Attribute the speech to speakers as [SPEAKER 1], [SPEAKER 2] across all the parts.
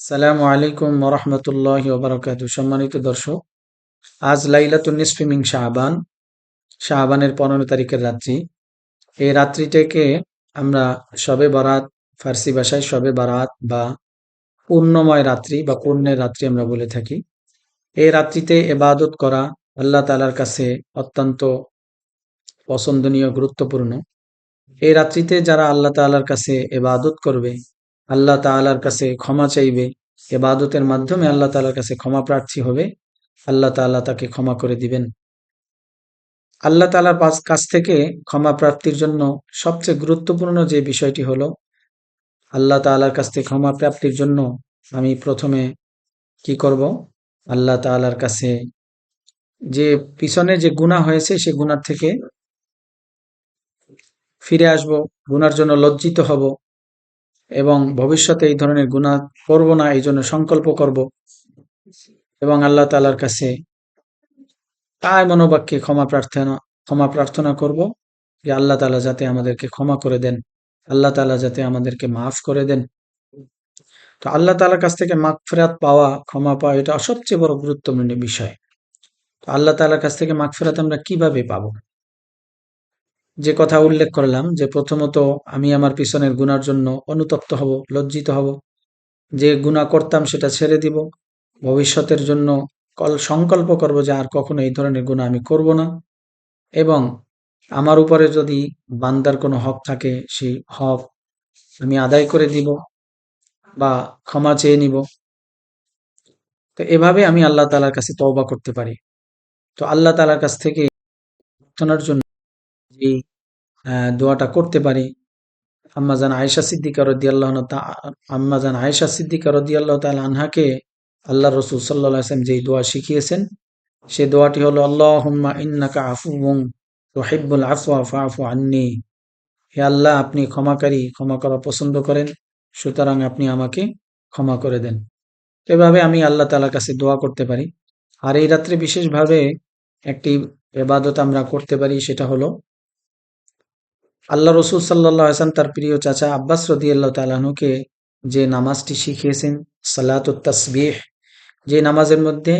[SPEAKER 1] সালামু আলাইকুম ওরহমতুল্লাহ ওবরাকাতু। সম্মানিত দর্শক, আজ লাইলাতুন নিসফি শাহবান শাহবানের পনেরো তারিখের রাত্রি। এই রাত্রিটাকে আমরা সবে বারাত, ফার্সি ভাষায় সবে বারাত বা পূর্ণময় রাত্রি বা পূর্ণের রাত্রি আমরা বলে থাকি। এই রাত্রিতে এবাদত করা আল্লাহ তালার কাছে অত্যন্ত পছন্দনীয়, গুরুত্বপূর্ণ। এই রাত্রিতে যারা আল্লাহ তালার কাছে এবাদত করবে আল্লাহ তালার কাছে ক্ষমা চাইবে। এবাদতের মাধ্যমে আল্লাহ তালার কাছে ক্ষমা প্রার্থী হবে। আল্লাহ তাল্লাহ তাকে ক্ষমা করে দিবেন। আল্লাহ তালার কাছ থেকে ক্ষমা প্রাপ্তির জন্য সবচেয়ে গুরুত্বপূর্ণ যে বিষয়টি হলো, আল্লাহ তালার কাছ থেকে ক্ষমা প্রাপ্তির জন্য আমি প্রথমে কি করব? আল্লাহ তালার কাছে যে পিছনে যে গুণা হয়েছে, সে গুণার থেকে ফিরে আসব। গুনার জন্য লজ্জিত হব। এবং ভবিষ্যতে এই ধরনের গুণা করব না, এই জন্য সংকল্প করব। এবং আল্লাহ তালার কাছে তাই মনোবাক্যে ক্ষমা প্রার্থনা ক্ষমা প্রার্থনা করব যে আল্লাহ তালা যাতে আমাদেরকে ক্ষমা করে দেন, আল্লাহ তালা যাতে আমাদেরকে মাফ করে দেন। তো আল্লাহ তালার কাছ থেকে মাগফেরাত পাওয়া, ক্ষমা পাওয়া, এটা সবচেয়ে বড় গুরুত্বপূর্ণ বিষয়। তো আল্লাহ তালার কাছ থেকে মাগফেরাত আমরা কীভাবে পাবো? যে কথা উল্লেখ করলাম, যে প্রথমত আমি আমার পিছনের গুনার জন্য অনুতপ্ত হব, লজ্জিত হব। যে গুণা করতাম সেটা ছেড়ে দিব। ভবিষ্যতের জন্য কল, সংকল্প করব যে আর কখনো এই ধরনের গুণা আমি করব না। এবং আমার উপরে যদি বান্দার কোনো হক থাকে, সেই হক আমি আদায় করে দিব বা ক্ষমা চেয়ে নিব। তো এভাবে আমি আল্লাহ তালার কাছে তওবা করতে পারি। তো আল্লাহ তালার কাছ থেকে প্রার্থনার জন্য এই দোয়াটা করতে পারি। আম্মাজান আয়েশা সিদ্দিকা রদি আম্মাজান আয়েশা সিদ্দিকা রদি তাল আনহাকে আল্লাহ রসুল সাল্লাহ আসলাম যেই দোয়া শিখিয়েছেন, সে দোয়াটি হলো আল্লাহ ইন্নাকা আফু রহিবুল আফু আফু আন্নি। হে আল্লাহ, আপনি ক্ষমাকারী, ক্ষমা করা পছন্দ করেন, সুতরাং আপনি আমাকে ক্ষমা করে দেন। এভাবে আমি আল্লাহ তালার কাছে দোয়া করতে পারি। আর এই রাত্রে বিশেষভাবে একটি এবাদত আমরা করতে পারি, সেটা হলো আল্লাহ রসুল সাল্লাহ হাসান তার প্রিয় চাচা আব্বাস রদি আল্লাহ তালাহুকে যে নামাজটি শিখিয়েছেন সালাত তসবিহ, যে নামাজের মধ্যে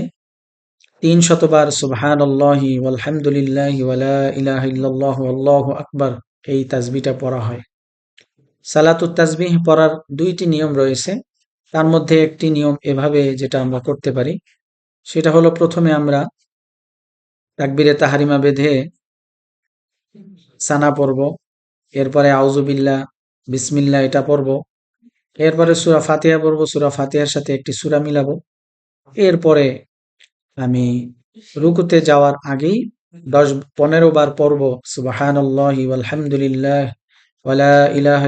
[SPEAKER 1] তিন শতবার সুবহান আল্লাহি আলহামদুলিল্লাহি আকবর এই তাজবিটা পড়া হয়। সালাত তাজবিহ পড়ার দুইটি নিয়ম রয়েছে। তার মধ্যে একটি নিয়ম এভাবে যেটা আমরা করতে পারি, সেটা হলো প্রথমে আমরা তাকবিরে তাহারিমা বেঁধে সানা পড়ব এরপরে আউজুবিল্লা বিসমিল্লা এটা পড়ব। এরপরে সুরা ফাতিহা পড়ব, সুরা ফাতিহার সাথে একটি সুরা মিলাবো। এরপরে আমি রুকুতে যাওয়ার আগেই দশ, পনেরো বার পড়ব সুবাহান আলহামদুলিল্লাহ ইলাহ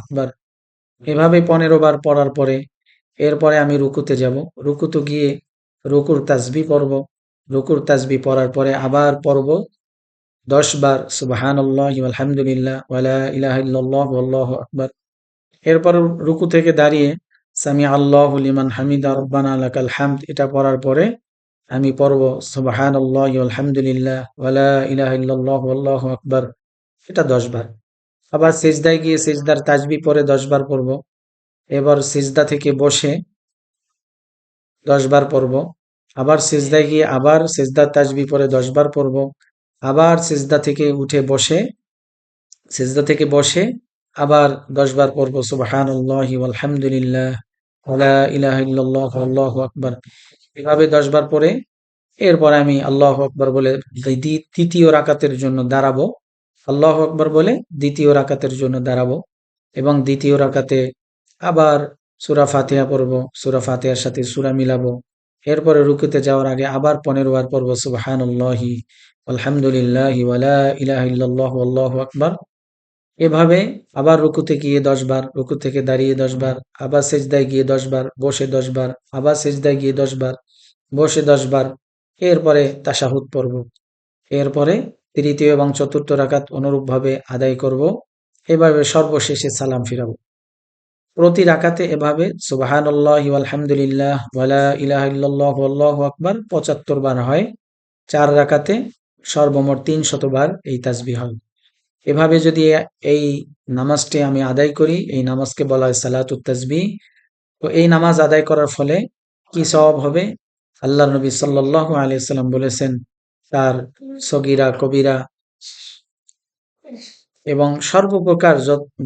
[SPEAKER 1] আকবর। এভাবে পনেরো বার পড়ার পরে এরপরে আমি রুকুতে যাব। রুকুতে গিয়ে রুকুর তাজবি পড়ব। রুকুর তাজবি পড়ার পরে আবার পড়ব। দশ বার সুবাহান আল্লাহ আলহামদুলিল্লাহ আল্লাহ আকবর। এরপর রুকু থেকে দাঁড়িয়ে সামি আল্লাহ লিমান হামিদ রব্বানা আলাকাল হামদ, এটা পড়ার পরে আমি পড়ব সুবাহান আল্লাহ আলহামদুলিল্লাহ ওয়ালা ইলাহ আল্লাহ আকবর। এটা দশ বার। আবার সেজদায় গিয়ে সেজদার তাজবি পরে দশ বার পড়ব। এবার সেজদা থেকে বসে দশ বার পড়ব। আবার সেজদায় গিয়ে আবার সেজদার তাজবি পরে দশ বার পড়ব। আবার সেজদা থেকে উঠে বসে, সেজদা থেকে বসে আবার দশবার পড়ব সুবাহান আলহামদুলিল্লাহ আল্লাহ আকবর। এভাবে দশবার পরে এরপর আমি আল্লাহ আকবর বলে দ্বিতীয় রাকাতের জন্য দাঁড়াবো। আল্লাহ আকবর বলে দ্বিতীয় রাকাতের জন্য দাঁড়াবো এবং দ্বিতীয় রাকাতে আবার সুরা ফাতিহা পড়ব, সুরা ফাতিহার সাথে সুরা মিলাবো। এরপরে রুকুতে যাওয়ার আগে আবার পনেরো বার পড়ব সুবাহান আলহামদুলিল্লাহ ইলাহ আল্লাহ আকবর। এভাবে আবার রুকুতে গিয়ে দশ বার রুকু থেকে দাঁড়িয়ে দশ বার আবার সেজদায় গিয়ে দশ বার বসে দশ বার আবার সেজদায় গিয়ে দশ বার বসে দশ বার এরপরে তাসাহুদ পড়ব। এরপরে তৃতীয় এবং চতুর্থ রাকাত অনুরূপভাবে আদায় করব। এভাবে সর্বশেষে সালাম ফিরাবো। প্রতি রাকাতে এভাবে সুবাহান আল্লাহ আলহামদুলিল্লাহ ওয়ালা ইলাহ আল্লাহ আকবর, পঁচাত্তর বার হয়। চার রাকাতে সর্বমোট তিন শতবার এই তাজবি হয়। এভাবে যদি এই নামাজটি আমি আদায় করি, এই নামাজকে বলা হয় সালাতুত তাজবি তো এই নামাজ আদায় করার ফলে কি স্বভাব হবে? আল্লাহ নবী সাল্লাহ আলিয়াল্লাম বলেছেন, তার সগিরা, কবিরা এবং সর্বপ্রকার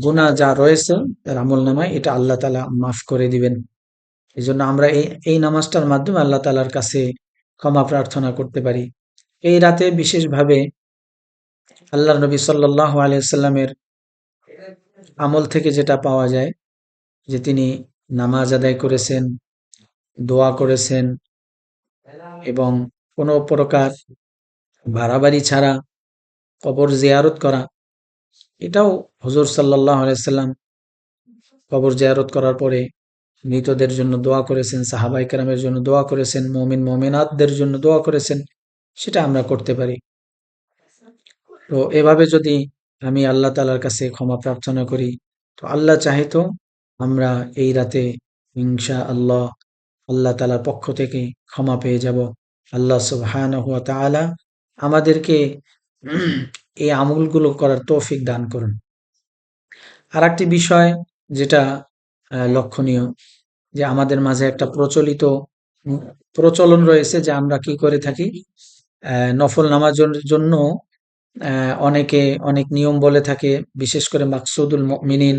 [SPEAKER 1] গুণা যা রয়েছে, তার আমল নামায় এটা আল্লাহ তালা মাফ করে দিবেন। এই জন্য আমরা এই এই নামাজটার মাধ্যমে আল্লাহ তালার কাছে ক্ষমা প্রার্থনা করতে পারি। এই রাতে বিশেষভাবে আল্লাহ নবী সাল্লাহ আলিয়াল্লামের আমল থেকে যেটা পাওয়া যায়, যে তিনি নামাজ আদায় করেছেন, দোয়া করেছেন এবং কোনো প্রকার বাড়াবাড়ি ছাড়া, কবর জিয়ারত করা, এটাও হজুর সাল্লাহ আলাইসাল্লাম কবর জিয়ারত করার পরে মৃতদের জন্য দোয়া করেছেন সাহাবাই জন্য দোয়া করেছেন, মমিন, মমিনাতদের জন্য দোয়া করেছেন। সেটা আমরা করতে পারি। তো এভাবে যদি আমি আল্লাহ তালার কাছে ক্ষমা প্রার্থনা করি, তো আল্লাহ চাহিত আমরা এই রাতে ইনশা আল্লাহ আল্লাহ তালার পক্ষ থেকে ক্ষমা পেয়ে যাব। আল্লাহ সুবহান হুয়া তালা আমাদেরকে এই আমলগুলো করার তৌফিক দান করুন। আর একটি বিষয় যেটা লক্ষণীয়, যে আমাদের মাঝে একটা প্রচলিত প্রচলন রয়েছে যে আমরা কি করে থাকি? নফল নামাজের জন্য অনেকে অনেক নিয়ম বলে থাকে, বিশেষ করে মাকসুদুল মিনিন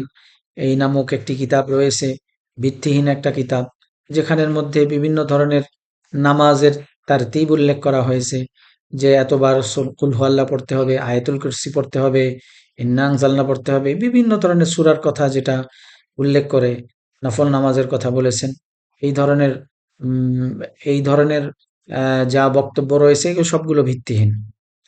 [SPEAKER 1] এই নামক একটি কিতাব রয়েছে, ভিত্তিহীন একটা কিতাব, যেখানের মধ্যে বিভিন্ন ধরনের নামাজের তার তিব উল্লেখ করা হয়েছে, যে এতবার কুল হুয়াল্লা পড়তে হবে, আয়তুল কুরসি পড়তে হবে, ইন্নাং জালনা পড়তে হবে, বিভিন্ন ধরনের সুরার কথা যেটা উল্লেখ করে নফল নামাজের কথা বলেছেন। এই ধরনের এই ধরনের যা বক্তব্য রয়েছে সবগুলো ভিত্তিহীন।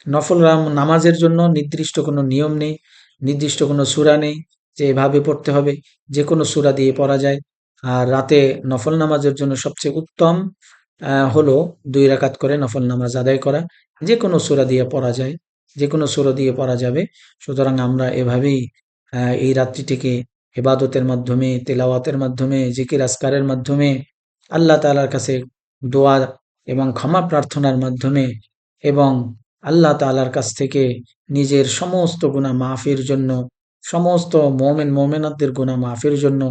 [SPEAKER 1] নফল নামাজের জন্য নির্দিষ্ট কোনো নিয়ম নেই, নির্দিষ্ট কোনো সুরা নেই যে এভাবে পড়তে হবে, যে কোনো সুরা দিয়ে পড়া যায়। আর রাতে নফল নামাজের জন্য সবচেয়ে উত্তম হলো দুই রাকাত করে নফল নামাজ আদায় করা। যে কোনো সুরা দিয়ে পড়া যায়, যে কোনো সুরা দিয়ে পড়া যাবে। সুতরাং আমরা এভাবেই এই রাত্রিটিকে এবাদতের মাধ্যমে, তেলাওয়াতের মাধ্যমে, জিকির আসকারের মাধ্যমে আল্লাহ তালার কাছে দোয়া এবং ক্ষমা প্রার্থনার মাধ্যমে এবং আল্লাহ তালার কাছ থেকে নিজের সমস্ত গুণা মাফির জন্য, সমস্ত মোমেন মোমেনাদের গুণা মাফির জন্য,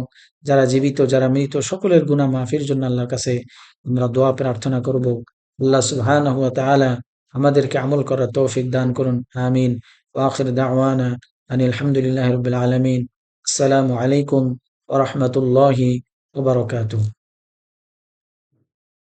[SPEAKER 1] যারা জীবিত, যারা মৃত, সকলের গুণা মাফির জন্য আল্লাহর কাছে আমরা দোয়া, প্রার্থনা করব। আল্লাহ সুবহান তাআলা আমাদেরকে আমল করার তৌফিক দান করুন। আমিন। ওয়াখির দাওয়ানা আনি আলহামদুলিল্লাহ রবিল আলমিন। আসসালামু আলাইকুম ওরহমতুল্লাহি ওবরকাতুহ